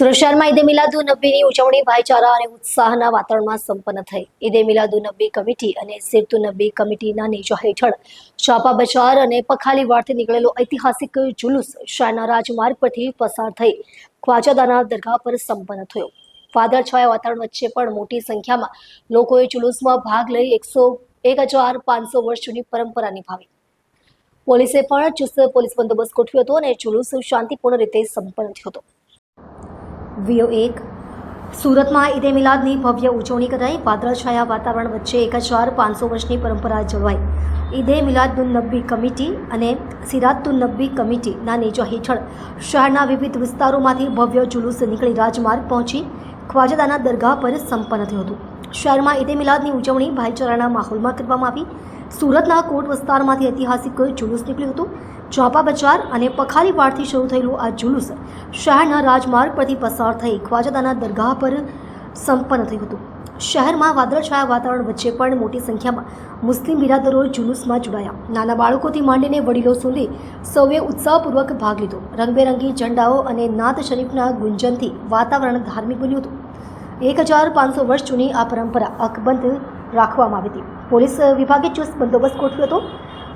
શહેરમાં ઈદે મિલાદુ નબીની ઉજવણી, ભાઈચારા અને ઉત્સાહના વાતાવરણમાં સંપન્ન થઈ. ઈદે મિલાદુ નબી કમિટી અને સિરતુ નબી કમિટીના નેજા હેઠળ ચાપા બજાર અને પખાલીવાડથી નીકળેલો ઐતિહાસિક જુલુસ શહેરના રાજમાર્ગ પરથી પસાર થઈ ખ્વાજાદાના દરગાહ પર સંપન્ન થયો. વાદળછાયા વાતાવરણ વચ્ચે પણ મોટી સંખ્યામાં લોકોએ જુલુસમાં ભાગ લઈ એકસો એક હજાર પાંચસો વર્ષ જૂની પરંપરા નિભાવી. પોલીસે પણ ચુસ્ત પોલીસ બંદોબસ્ત ગોઠવ્યો હતો અને જુલુસ શાંતિપૂર્ણ રીતે સંપન્ન થયો હતો. વીઓ એક. સુરતમાં ઈદે મિલાદની ભવ્ય ઉજવણી કરાઈ. વાદળછાયા વાતાવરણ વચ્ચે એક હજાર પાંચસો વર્ષની પરંપરા જળવાઈ. ઈદે મિલાદુન નબ્બી કમિટી અને સિરાતુન નબ્બી કમિટીના નેજા હેઠળ શહેરના વિવિધ વિસ્તારોમાંથી ભવ્ય જુલુસ નીકળી રાજમાર્ગ પહોંચી ખ્વાજાદાના દરગાહ પર સંપન્ન થયું હતું. શહેરમાં ઈદે મિલાદની ઉજવણી ભાઈચારાના માહોલમાં કરવામાં આવી. સુરતના કોટ વિસ્તારમાંથી ઐતિહાસિક જુલુસ નીકળ્યું હતું. ચોપા બજાર અને પખાલીવાડથી શરૂ થયેલું આ જુલુસ શહેરના રાજમાર્ગ પરથી પસાર થઈ ખ્વાજાદાના દરગાહ પર સંપન્ન થયું હતું. શહેરમાં વાદળછાયા વાતાવરણ વચ્ચે પણ મોટી સંખ્યામાં મુસ્લિમ બિરાદરો જુલુસમાં જોડાયા. નાના બાળકોથી માંડીને વડીલો સુધી સૌએ ઉત્સાહપૂર્વક ભાગ લીધો. રંગબેરંગી ઝંડાઓ અને નાત શરીફના ગુંજનથી વાતાવરણ ધાર્મિક બન્યું હતું. એક હજાર પાંચસો વર્ષ જૂની આ પરંપરા અકબંધ રાખવામાં આવી હતી. પોલીસ વિભાગે ચુસ્ત બંદોબસ્ત ગોઠવ્યો હતો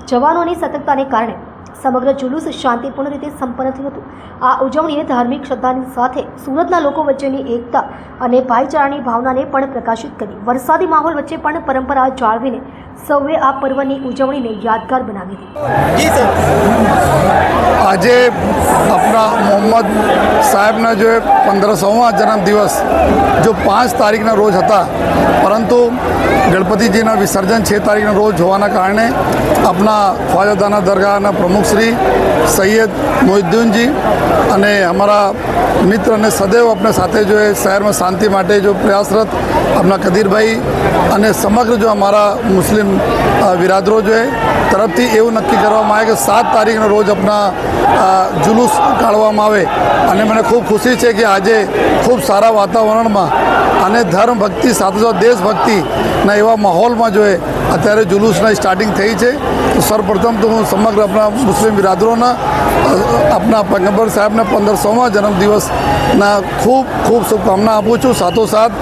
જવાનોની સતર્કતાને કારણે સમગ્ર જુલુસ શાંતિપૂર્ણ રીતે સંપન્ન થયું હતું. આ ઉજવણીએ ધાર્મિક શ્રદ્ધાની સાથે સુરતના લોકો વચ્ચેની એકતા અને ભાઈચારાની ભાવનાને પણ પ્રકાશિત કરી. વરસાદી માહોલ વચ્ચે પણ પરંપરા જાળવીને સૌએ આ પર્વની ઉજવણીને યાદગાર બનાવી હતી. આજે આપણા મોહમ્મદ સાહેબના જે પંદરસોમાં જન્મદિવસ જો પાંચ તારીખના રોજ હતા, પરંતુ ગણપતિજીના વિસર્જન છ તારીખના રોજ હોવાના કારણે આપણા ખ્વાજાદાના દરગાહના પ્રમુખ શ્રી સૈયદ મોહિદ્દીનજી અને અમારા મિત્ર અને સદૈવ આપણે સાથે જો એ શહેરમાં શાંતિ માટે જો પ્રયાસરત આપણા કદીરભાઈ અને સમગ્ર જો અમારા મુસ્લિમ વિરાદરો જો તરફથી એવું નક્કી કરવામાં આવે કે સાત તારીખનો રોજ આપણા જુલુસ કાઢવામાં આવે. અને મને ખૂબ ખુશી છે કે આજે ખૂબ સારા વાતાવરણમાં અને ધર્મ ભક્તિ સાથે સાથે દેશભક્તિના એવા માહોલમાં જો અત્યારે જુલુસના સ્ટાર્ટિંગ થઈ છે. તો સર્વપ્રથમ તો હું સમગ્ર આપણા મુસ્લિમ બિરાદરોના આપના પૈગંબર સાહેબના પંદરસોમાં જન્મદિવસના ખૂબ ખૂબ શુભકામના આપું છું. સાથોસાથ,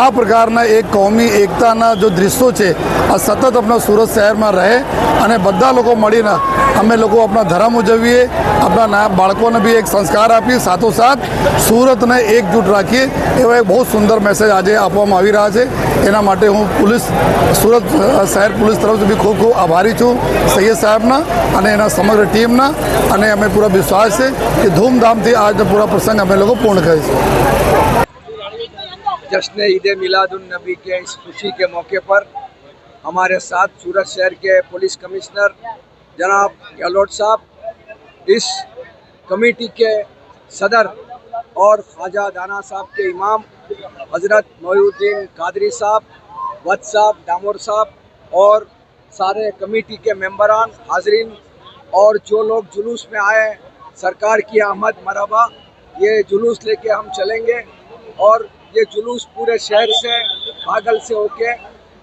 આ પ્રકારના એક કોમી એકતાના જો દૃશ્યો છે, આ સતત આપણા સુરત શહેરમાં રહે અને બધા લોકો મળીને અમે લોકો આપણા ધર્મ ઉજવીએ આપણા ના, બાળકોને બી એક સંસ્કાર આપીએ. સાથોસાથ, સુરતને એકજૂટ રાખીએ. એવો એક બહુ સુંદર મેસેજ આજે આપવામાં આવી રહ્યા છે. એના માટે હું પોલીસ, સુરત શહેર પોલીસ તરફથી બી ખૂબ ખૂબ આભારી છું. સૈયદ સાહેબના અને એના સમગ્ર ટીમના અને અમે પૂરા વિશ્વાસ છે કે ધૂમધામથી આજનો પૂરા પ્રસંગ અમે લોકો પૂર્ણ કરીશું जश्न ईद मिलादुन नबी के इस खुशी के मौके पर हमारे साथ सूरत शहर के पुलिस कमिश्नर जनाब गहलोत साहब इस कमेटी के सदर और ख्वाजा दाना साहब के इमाम हजरत मोहुद्दीन कादरी साहब वत साहब दामोर साहब और सारे कमेटी के मेंबरान हाजरीन اور جو لوگ جلوس میں آئے سرکار کی آمد مرحبا یہ جلوس لے کے ہم چلیں گے اور یہ جلوس پورے شہر سے پاگل سے ہو کے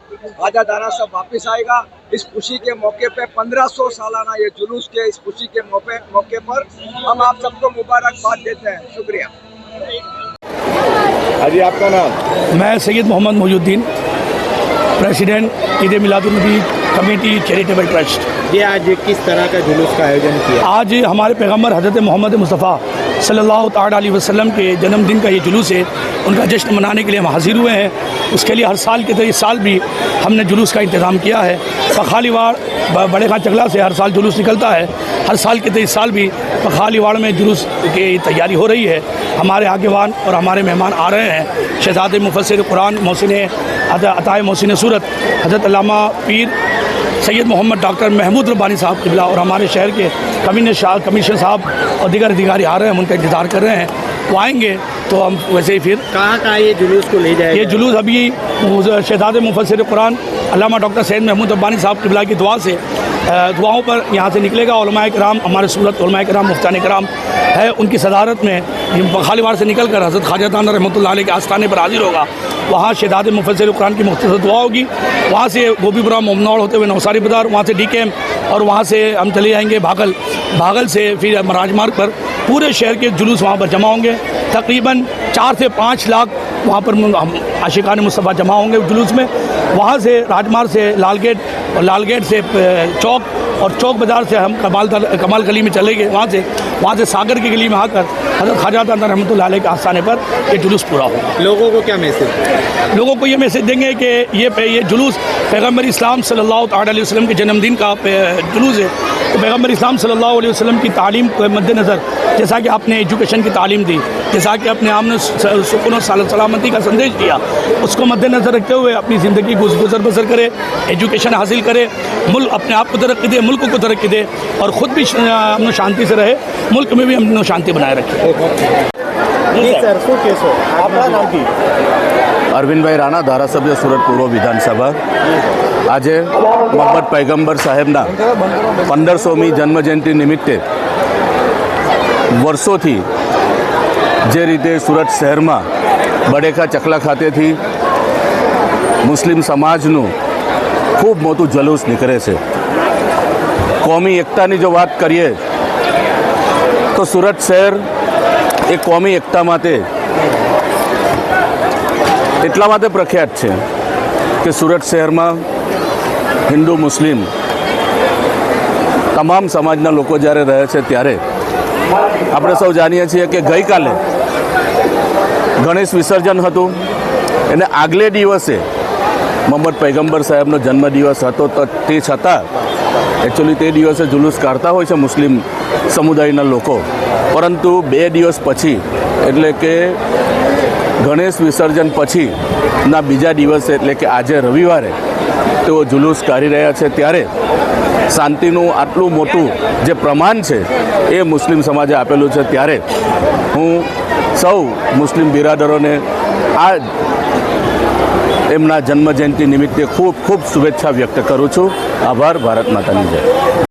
خواجہ دانا صاحب واپس آئے گا۔ اس خوشی کے موقع پہ پندرہ سو سالانہ یہ جلوس کے اس خوشی کے موقع موقع پر ہم آپ سب کو مبارکباد دیتے ہیں۔ شکریہ۔ ہاں جی آپ کا نام؟ میں سید محمد محی الدین پریسیڈنٹ عید میلاد النبی کمیٹی چیریٹیبل ٹرسٹ۔ یہ آج کس طرح کا جلوس کا آیوجن کیا؟ آج ہمارے پیغمبر حضرت محمد مصطفیٰ صلی اللہ تعالیٰ علیہ وسلم کے جنم دن کا یہ جلوس ہے ان کا جشن منانے کے لیے ہم حاضر ہوئے ہیں۔ اس کے لیے ہر سال کے طریقے سال بھی ہم نے جلوس کا انتظام کیا ہے۔ پخالی واڑ بڑے خان چکلا سے ہر سال جلوس نکلتا ہے۔ ہر سال کے طریقے سال بھی پخالی واڑ میں جلوس کی تیاری ہو رہی ہے۔ ہمارے آگیوان اور ہمارے مہمان آ رہے ہیں۔ شہزاد مفسر قرآن محسن عطائے محسن صورت حضرت علامہ پیر सैयद मोहम्मद डॉक्टर महमूद रब्बानी साहब किबला और हमारे शहर के कमिश्नर शाह कमिश्नर साहब और दीगर अधिकारी आ रहे हैं हम उनका इंतज़ार कर रहे हैं वो आएंगे تو ہم ویسے ہی پھر کہاں کہاں یہ جلوس کو لے جائے یہ جلوس ابھی شہزاد مفسر قرآن علامہ ڈاکٹر سید محمود ابانی صاحب قبلہ کی دعا سے دعاؤں پر یہاں سے نکلے گا۔ علماء کرام ہمارے صورت علماء کرام مفتان کرام ہے ان کی صدارت میں خالیوار سے نکل کر حضرت خواجہ تان رحمۃ اللہ علیہ کے آستانے پر حاضر ہوگا۔ وہاں شہداد مفضل قرآن کی مختصر دعا ہوگی۔ وہاں سے گوبی پورہ ممنوڑ ہوتے ہوئے نوساری بازار وہاں سے ڈی کے ایم اور وہاں سے ہم چلے جائیں گے بھاگل۔ بھاگل سے پھر راج مارگ پر پورے شہر کے جلوس وہاں پر جمع ہوں گے۔ تقریباً چار سے پانچ لاکھ وہاں پر عاشقان مصطفیٰ جمع ہوں گے جلوس میں۔ وہاں سے راجمار سے لال گیٹ اور لال گیٹ سے چوک اور چوک بازار سے ہم کمال کمال گلی میں چلے گئے۔ وہاں سے وہاں سے ساگر کی گلی میں آ کر حضرت خواجہ تعالیٰ رحمۃ اللہ علیہ کے آستانے پر یہ جلوس پورا ہوگا لوگوں کو کیا میسیج لوگوں کو یہ میسیج دیں گے کہ یہ یہ جلوس پیغمبر اسلام صلی اللہ تعالیٰ علیہ وسلم کے جنم دن کا جلوس ہے۔ تو پیغمبر اسلام صلی اللہ علیہ وسلم کی تعلیم کے مد نظر جیسا کہ آپ نے ایجوکیشن کی تعلیم دی۔ جیسا کہ اپنے آپ نے سکون و سلامتی کا سندیش دیا اس کو مد نظر رکھتے ہوئے اپنی زندگی گزر بسر کرے ایجوکیشن حاصل کرے ملک اپنے آپ کو ترقی دے ملک کو ترقی دے اور خود بھی امن و شانتی سے رہے ملک میں بھی امن و شانتی بنائے رکھے۔ اروند بھائی رانا دھارا سب آپ کا نام کی؟ અરવિંદભાઈ રાણા ધારાસભ્ય સુરત પૂર્વ વિધાનસભા આજે મોહમ્મદ પૈગંબર સાહેબના પંદરસોમી જે રીતે સુરત શહેરમાં બડેકા ચકલા ખાતેથી મુસ્લિમ સમાજનું ખૂબ મોટું જલુસ નીકળે છે. કોમી એકતાની જો વાત કરીએ, તો સુરત શહેર એ કોમી એકતા માટે એટલા માટે પ્રખ્યાત છે કે સુરત શહેરમાં હિન્દુ મુસ્લિમ તમામ સમાજના લોકો જ્યારે રહે છે ત્યારે આપણે સૌ જાણીએ છીએ કે ગઈકાલે ગણેશ વિસર્જન હતું. એને આગલે દિવસે મોહમ્મદ પૈગંબર સાહેબનો જન્મદિવસ હતો તો તે છતાં એકચ્યુઅલી તે દિવસે જુલુસ કાઢતા હોય છે મુસ્લિમ સમુદાયના લોકો. પરંતુ બે દિવસ પછી, એટલે કે ગણેશ વિસર્જન પછીના બીજા દિવસે, એટલે કે આજે રવિવારે, તેઓ જુલુસ કાઢી રહ્યા છે. ત્યારે શાંતિનું આટલું મોટું જે પ્રમાણ છે, એ મુસ્લિમ સમાજે આપેલું છે. ત્યારે હું સૌ મુસ્લિમ બિરાદરોને આ એમના જન્મજયંતિ નિમિત્તે ખૂબ ખૂબ શુભેચ્છા વ્યક્ત કરું છું. આભાર, ભારત માતાની જય.